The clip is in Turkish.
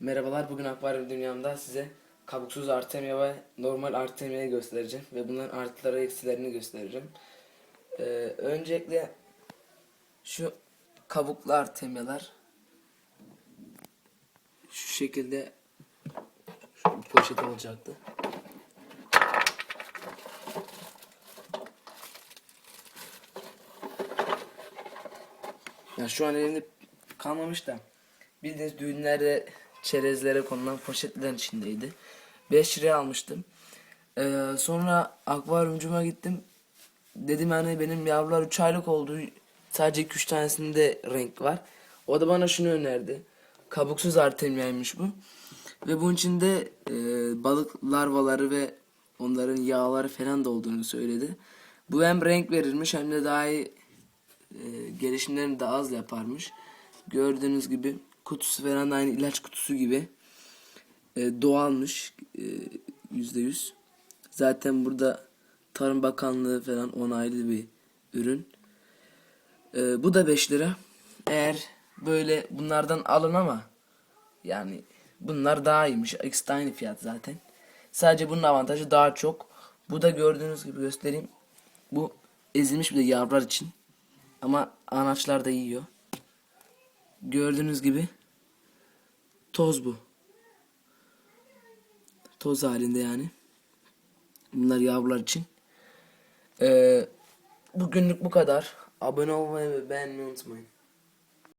Merhabalar, bugün akvaryum dünyamda size kabuksuz artemia ve normal artemia'yı göstereceğim ve bunların artıları eksilerini göstereceğim. Ee, öncelikle şu kabuklu artemialar şu şekilde şu poşet olacaktı. Ya şu an elimde kalmamış da bildiğiniz düğünlerde çerezlere konulan poşetlerin içindeydi. 5 liraya almıştım. Ee, sonra akvaryumcuma gittim. Dedim hani benim yavrular 3 aylık oldu. Sadece 2-3 tanesinde renk var. O da bana şunu önerdi. Kabuksuz artemiaymış bu. Ve bunun içinde e, balık larvaları ve onların yağları falan da olduğunu söyledi. Bu hem renk verirmiş hem de daha iyi e, gelişimlerini daha az yaparmış. Gördüğünüz gibi kutusu falan aynı ilaç kutusu gibi e, doğalmış e, yüzde yüz. Zaten burada Tarım Bakanlığı falan onaylı bir ürün. E, bu da 5 lira. Eğer böyle bunlardan alın ama yani bunlar daha iyiymiş. İkisi de aynı fiyat zaten. Sadece bunun avantajı daha çok. Bu da gördüğünüz gibi göstereyim. Bu ezilmiş bir de yavrular için. Ama anaçlar da yiyor. Gördüğünüz gibi toz bu. Toz halinde yani. Bunlar yavrular için. Ee, bugünlük bu kadar. Abone olmayı ve beğenmeyi unutmayın.